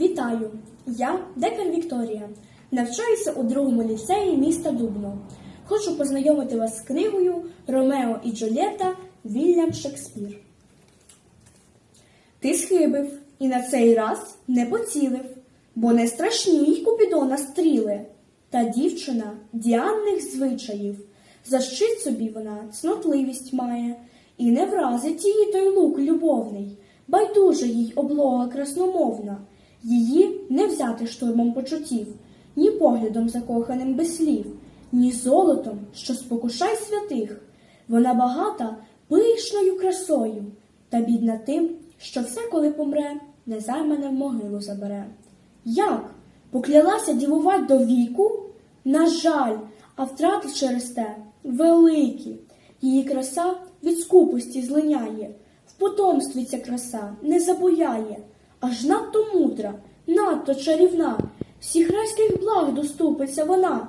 Вітаю! Я Декар Вікторія. Навчаюся у другому ліцеї міста Дубно. Хочу познайомити вас з книгою Ромео і Джульєта Вільям Шекспір. Ти схибив і на цей раз не поцілив, бо не страшні й купідона стріли. Та дівчина діанних звичаїв. За щит собі вона цнотливість має, і не вразить її той лук любовний, байдуже їй облога красномовна, її не взяти штурмом почуттів, ні поглядом закоханим без слів, ні золотом, що спокушай святих. Вона багата пишною красою, та бідна тим, що все, коли помре, незаймане в могилу забере. Як? Поклялася дівувати до віку? На жаль, а втрати через те великі. Її краса від скупості злиняє, в потомстві ця краса не забояє, аж надто мудра, надто чарівна, всіх райських благ доступиться вона.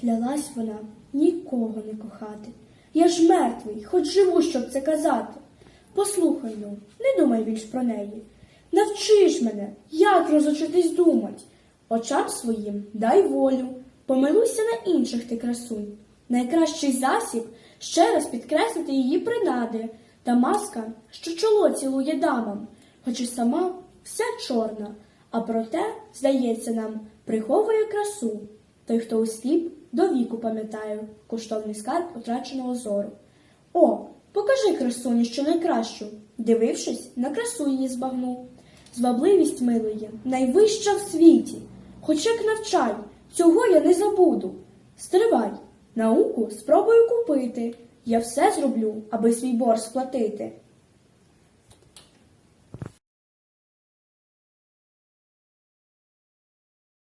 Клялась вона нікого не кохати. Я ж мертвий, хоч живу, щоб це казати. Послухай ну, не думай більш про неї. Навчи ж мене, як розучитись думать. Очам своїм дай волю, помилуйся на інших ти красунь. Найкращий засіб ще раз підкреслити її принади та маска, що чоло цілує дамам, хоч і сама вся чорна, а проте, здається нам, приховує красу. Той, хто усліп, до віку пам'ятає коштовний скарб утраченого зору. О, покажи красуні, що найкращу, дивившись, на красу її збагну. Звабливість милої, найвища в світі. Хоч як навчай, цього я не забуду. Стривай, науку спробую купити. Я все зроблю, аби свій борг сплатити.